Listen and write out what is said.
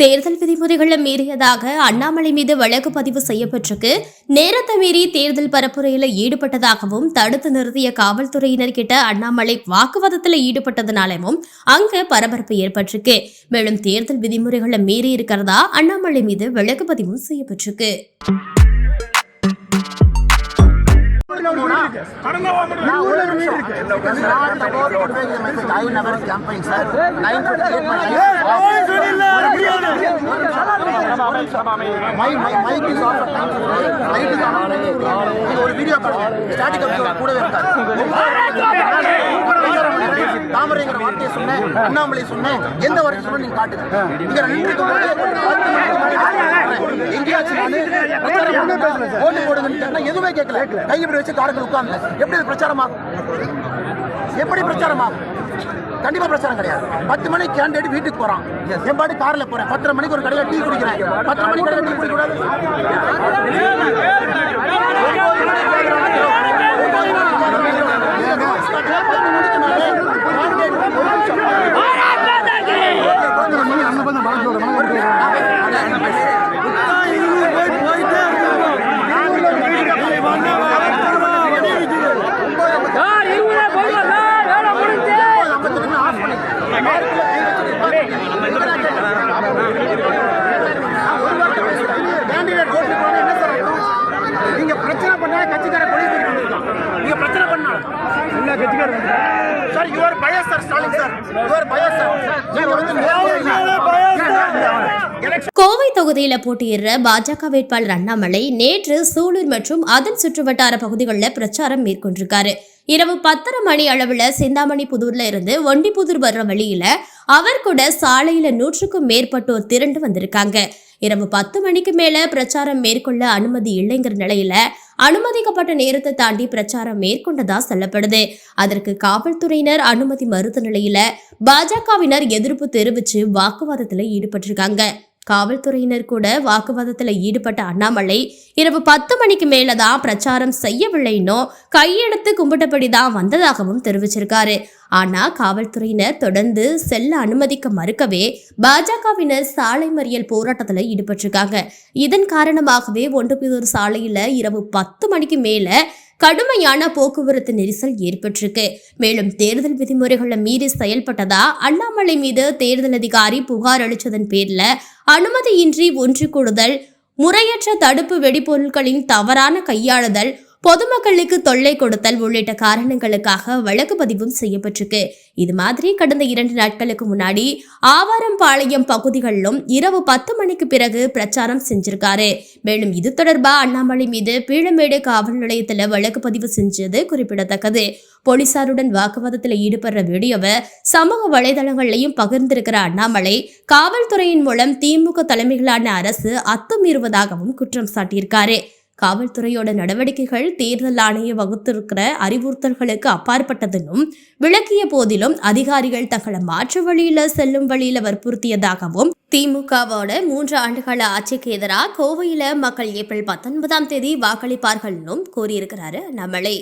தேர்தல் விதிமுறைகளை மீறியதாக அண்ணாமலை மீது வழக்கு பதிவு செய்யப்பட்டிருக்கு. நேரத்தை மீறி தேர்தல் பரப்புரையில் ஈடுபட்டதாகவும் தடுத்து நிறுத்திய காவல்துறையினர் கிட்ட அண்ணாமலை வாக்குவாதத்தில் ஈடுபட்டதுனாலவும் அங்கு பரபரப்பு ஏற்பட்டிருக்கு. மேலும் தேர்தல் விதிமுறைகளை மீறி இருக்கிறதா அண்ணாமலை மீது வழக்கு பதிவும் செய்யப்பட்டிருக்கு. நான் never campaign, sir. 928 off. At 928. Light is on. நீங்க ஒரு வீடியோ அப்சர்வர் கூடவே இருக்காரு வார்த்தையை சொன்னேன் அண்ணாமலை சொன்னேன் எந்த வார்த்தை சொன்ன நீங்க காட்டுங்க. இங்க ரெண்டு பத்து எங்கேயாச்சும். ஓட்டு போடுங்கன்னு கேட்டா எதுவுமே கேட்கல. கை இப்படி வச்சு காரங்கள் உட்கார்ந்து எப்படி அது பிரச்சாரமாகும் எப்படி பிரச்சாரமாகும் கண்டிப்பா பிரச்சாரம் கிடையாது. பத்து மணிக்கு கேண்டிடேட் வீட்டுக்கு போறான். என் பாட்டு கார்ல போறேன். பத்தரை மணிக்கு ஒரு கடையில டீ குடிக்கிறேன். பத்தரை மணிக்கு கடையில டீ குடிக்க கூடாது கேண்டிடேட் ஓட்டு போனா என்ன சார் அர்த்தம்? நீங்க பிரச்சனை பண்ணா கட்சிக்கார போலீஸ் நீங்க பிரச்சனை பண்ணா இல்ல கட்சிக்கார sir your bias sir Stalin sir. Your bias sir. நீங்க வந்து எலெக்ஷன் கோவை தொகுதியில போட்டியிடுற பாஜக வேட்பாளர் அண்ணாமலை நேற்று சூலூர் மற்றும் அதன் சுற்றுவட்டார பகுதிகளில் பிரச்சாரம் மேற்கொண்டிருக்காரு. இரவு பத்தரை மணி அளவுல சிந்தாமணி புதூர்ல இருந்து ஒண்டிப்புதூர் வர்ற வழியில அவர் கூட சாலையில நூற்றுக்கும் மேற்பட்டோர் திரண்டு வந்திருக்காங்க. இரவு பத்து மணிக்கு மேல பிரச்சாரம் மேற்கொள்ள அனுமதி இல்லைங்கிற நிலையில அனுமதிக்கப்பட்ட நேரத்தை தாண்டி பிரச்சாரம் மேற்கொண்டதா சொல்லப்படுது. அதற்கு காவல்துறையினர் அனுமதி மறுத்த நிலையில பாஜகவினர் எதிர்ப்பு தெரிவிச்சு வாக்குவாதத்துல ஈடுபட்டிருக்காங்க. காவல்துறையினர் கூட வாக்குவாதத்தில் ஈடுபட்ட அண்ணாமலை இரவு பத்து மணிக்கு மேலதான் பிரச்சாரம் செய்யவில்லைன்னோ கையெடுத்து கும்பிட்டபடி தான் வந்ததாகவும் தெரிவிச்சிருக்காரு. ஆனா காவல்துறையினர் தொடர்ந்து செல்ல அனுமதிக்க மறுக்கவே பாஜகவினர் சாலை மறியல் போராட்டத்தில் ஈடுபட்டிருக்காங்க. இதன் காரணமாகவே ஒன்றுபுதூர் சாலையில இரவு பத்து மணிக்கு மேலே கடுமையான போக்குவரத்து நெரிசல் ஏற்பட்டிருக்கு. மேலும் தேர்தல் விதிமுறைகளை மீறி செயல்பட்டதா? அண்ணாமலை மீது தேர்தல் அதிகாரி புகார் அளித்ததன் பேரில் அனுமதியின்றி ஒன்று கூடுதல் முறையற்ற தடுப்பு வெடிபொருட்களின் தவறான கையாளுதல் பொதுமக்களுக்கு தொல்லை கொடுத்தல் உள்ளிட்ட காரணங்களுக்காக வழக்கு பதிவும் செய்யப்பட்டிருக்கு. இது மாதிரி கடந்த இரண்டு நாட்களுக்கு முன்னாடி ஆவாரம்பாளையம் பகுதிகளிலும் இரவு பத்து மணிக்கு பிறகு பிரச்சாரம் செஞ்சிருக்காரு. மேலும் இது தொடர்பா அண்ணாமலை மீது பீழமேடு காவல் நிலையத்துல வழக்கு பதிவு செஞ்சது குறிப்பிடத்தக்கது. போலீசாருடன் வாக்குவாதத்தில் ஈடுபடுற வீடியோவை சமூக வலைதளங்கள்லையும் பகிர்ந்திருக்கிற அண்ணாமலை காவல்துறையின் மூலம் திமுக தலைமையிலான அரசு அத்துமீறுவதாகவும் குற்றம் சாட்டியிருக்காரு. காவல்துறையோட நடவடிக்கைகள் தேர்தல் ஆணையம் வகுத்திருக்கிற அறிவுறுத்தல்களுக்கு அப்பாற்பட்டதுன்னும் விளக்கிய போதிலும் அதிகாரிகள் தங்களை மாற்று வழியில செல்லும் வழியில வற்புறுத்தியதாகவும் திமுகவோட மூன்று ஆண்டுகால ஆட்சிக்கு எதிராக கோவையில மக்கள் ஏப்ரல் பத்தொன்பதாம் தேதி வாக்களிப்பார்கள்னும் கூறியிருக்கிறாரு நம்மளே.